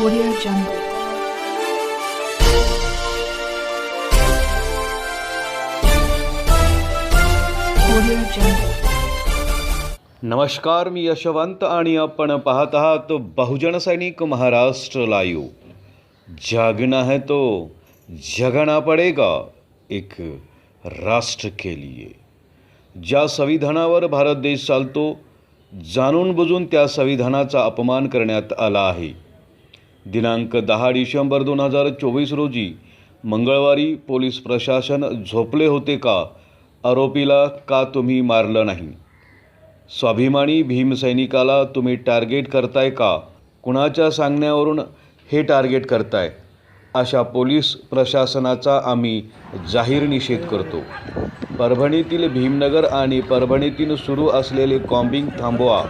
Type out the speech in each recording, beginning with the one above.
Audio Jungle. नमस्कार मी यशवंत आणि आपण पाहत आहात बहुजन सैनिक महाराष्ट्र लाईव्ह. जागना है तो जगना पडेगा एक राष्ट्र के लिए. ज्या संविधानावर भारत देश चालतो जाणून बुजून त्या संविधानाचा अपमान करण्यात आला आहे. दिनांक दहा डिसेंबर दोन हजार चोवीस रोजी मंगळवारी पोलीस प्रशासन झोपले होते का? आरोपीला का तुम्ही मारलं नाही? स्वाभिमानी भीमसैनिकाला तुम्ही टार्गेट करताय का? कुणाच्या सांगण्यावरून हे टार्गेट करताय? अशा पोलीस प्रशासनाचा आम्ही जाहीर निषेध करतो. परभणीतील भीमनगर आणि परभणीतील सुरू असलेले कॉम्बिंग थांबवा.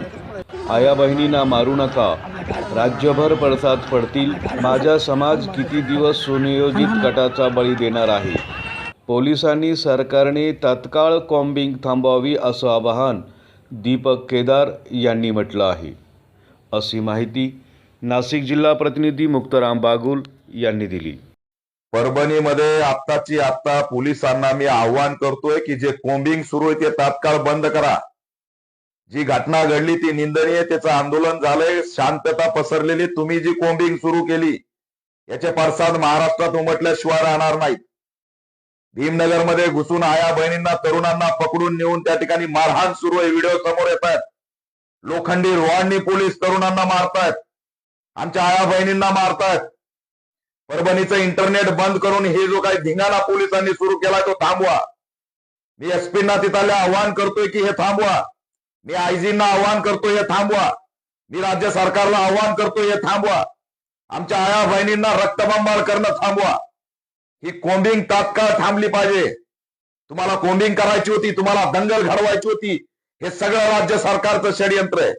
आया बहिणींना मारू नका. राज्यभर पडसाद पडतील. माझा समाज किती दिवस सुनियोजित गटाचा बळी देणार आहे? पोलिसांनी सरकारने तात्काळ कॉम्बिंग थांबवावी असं आवाहन दीपक केदार यांनी म्हटलं आहे. अशी माहिती नाशिक जिल्हा प्रतिनिधी मुक्ताराम बागुल यांनी दिली. परभणीमध्ये आत्ताची आत्ता पोलिसांना मी आव्हान करतोय की जे कोम्बिंग सुरू आहे ते तात्काळ बंद करा. जी घटना घडली ती निंदनीय त्याचं आंदोलन झालंय शांतता पसरलेली तुम्ही जी कोंबिंग सुरू केली याचे पडसाद महाराष्ट्रात उमटल्याशिवाय राहणार नाहीत. भीमनगरमध्ये घुसून आया बहिणींना तरुणांना पकडून नेऊन त्या ठिकाणी मारहाण सुरू आहे. व्हिडिओ समोर येत आहेत लोखंडी रोहांनी पोलीस तरुणांना मारतायत. आमच्या आया बहिणींना मारतायत. परभणीचं इंटरनेट बंद करून हे जो काही धिंगाणा पोलिसांनी सुरू केला तो थांबवा. मी एसपींना तिथल्या आव्हान करतोय की हे थांबवा. मी आयजींना आव्हान करतोय हे थांबवा. मी राज्य सरकारला आव्हान करतोय हे थांबवा. आमच्या आया बहिणींना रक्तबंबाळ करणं थांबवा. ही कोंबिंग तात्काळ थांबली पाहिजे. तुम्हाला कोंबिंग करायची होती तुम्हाला दंगल घडवायची होती. हे सगळं राज्य सरकारचं षडयंत्र आहे.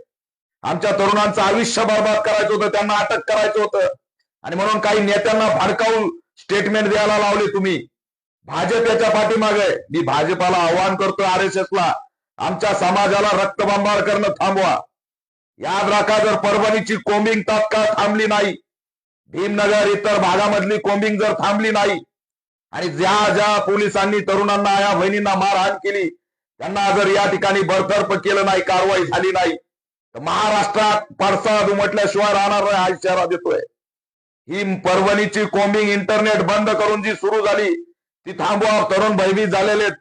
आमच्या तरुणांचं आयुष्य बर्बाद करायचं होतं त्यांना अटक करायचं होतं. आणि म्हणून काही नेत्यांना भडकावून स्टेटमेंट द्यायला लावले तुम्ही. भाजप याच्या पाठीमागे मी भाजपाला आव्हान करतोय आर एस ला. आमच्या समाजाला रक्तबंबाळ करणं थांबवा याद राखा जर परभणीची कोंबिंग तात्काळ थांबली नाही भीमनगर इतर भागामधली कोंबिंग जर थांबली नाही आणि ज्या ज्या पोलिसांनी तरुणांना या बहिणींना मारहाण केली त्यांना जर या ठिकाणी बरतर्फ केलं नाही कारवाई झाली नाही तर महाराष्ट्रात पडसाद उमटल्याशिवाय राहणार नाही हा इशारा देतोय ही परभणीची कोंबिंग इंटरनेट बंद करून जी सुरू झाली ती थांबवा तरुण भयभीत झालेले आहेत.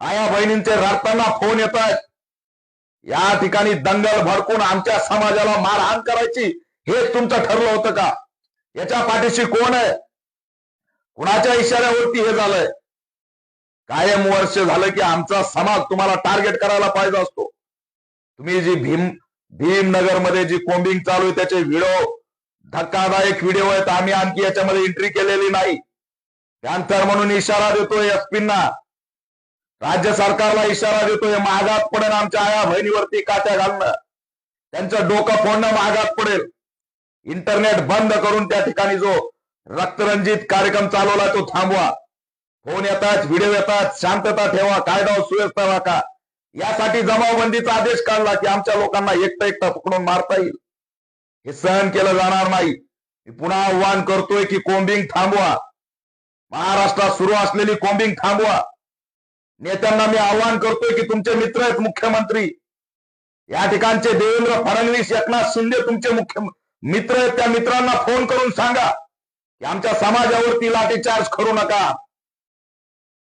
आया बहिणींचे रडताना फोन येत आहेत या ठिकाणी दंगल भडकून आमच्या समाजाला मारहाण करायची हे तुमचं ठरलं होतं का? याच्या पाठीशी कोण आहे? कुणाच्या इशाऱ्यावरती हे झालंय? कायम वर्ष झालं की आमचा समाज तुम्हाला टार्गेट करायला पाहिजे असतो. तुम्ही जी भीम भीमनगरमध्ये जी कोम्बिंग चालू आहे त्याचे व्हिडिओ धक्कादायक व्हिडिओ आहेत. आम्ही आणखी याच्यामध्ये एंट्री केलेली नाही. त्यानंतर म्हणून इशारा देतोय एसपींना राज्य सरकारला इशारा देतोय महागात पडेल आमच्या आया बहिणीवरती काट्या घालणं. त्यांचं डोकं फोडणं महागात पडेल. इंटरनेट बंद करून त्या ठिकाणी जो रक्तरंजित कार्यक्रम चालवला तो थांबवा. फोन येतात व्हिडिओ येतात शांतता ठेवा कायदा सुव्यवस्था राखा. यासाठी जमावबंदीचा आदेश काढला की आमच्या लोकांना एकटं एकटं पकडून मारता येईल. हे सहन केलं जाणार नाही. मी पुन्हा आव्हान करतोय की कोंबिंग थांबवा. महाराष्ट्रात सुरू असलेली कोंबिंग थांबवा. नेत्यांना मी आव्हान करतोय की तुमचे मित्र आहेत मुख्यमंत्री. या ठिकाणचे देवेंद्र फडणवीस एकनाथ शिंदे तुमचे मुख्य मित्र आहेत. त्या मित्रांना फोन करून सांगा की आमच्या समाजावरती लाठीचार्ज करू नका.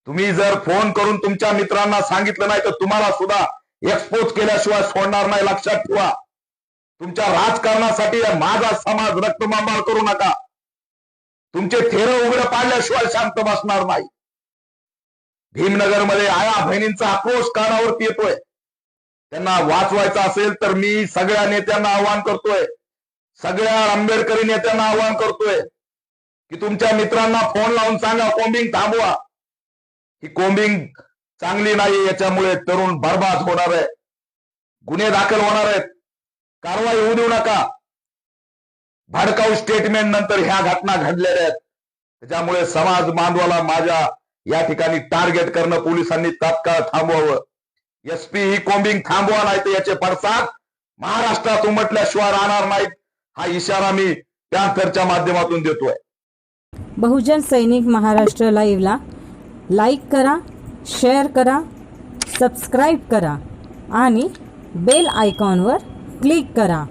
तुम्ही जर फोन करून तुमच्या मित्रांना सांगितलं नाही तर तुम्हाला सुद्धा एक्सपोज केल्याशिवाय सोडणार नाही. लक्षात ठेवा. तुमच्या राजकारणासाठी माझा समाज रक्तमांबाळ करू नका. तुमचे थेर उघड पाडल्याशिवाय शांत बसणार नाही. भीमनगरमध्ये आया बहिणींचा आक्रोश कानावरती येतोय. त्यांना वाचवायचं असेल तर मी सगळ्या नेत्यांना आवाहन करतोय. सगळ्या आंबेडकरी नेत्यांना आवाहन करतोय. की तुमच्या मित्रांना फोन लावून सांगा कोंबिंग थांबवा. ही कोंबिंग चांगली नाही याच्यामुळे तरुण बर्बाद होणार आहे. गुन्हे दाखल होणार आहेत. कारवाई होऊ देऊ नका. भडकाऊ स्टेटमेंट नंतर ह्या घटना घडलेल्या आहेत. त्याच्यामुळे समाज बांधवाला माझ्या या ठिकाणी टार्गेट करणं पोलिसांनी तात्काळ थांबवावं. एसपी ही कोंबिंग थांबवा नाही तर याचे पडसाद महाराष्ट्रात उमटल्याशिवाय राहणार नाहीत. हा इशारा मी टँकरच्या माध्यमातून देतोय. बहुजन सैनिक महाराष्ट्र लाईव्हला लाईक करा शेअर करा सबस्क्राईब करा आणि बेल आयकॉनवर क्लिक करा.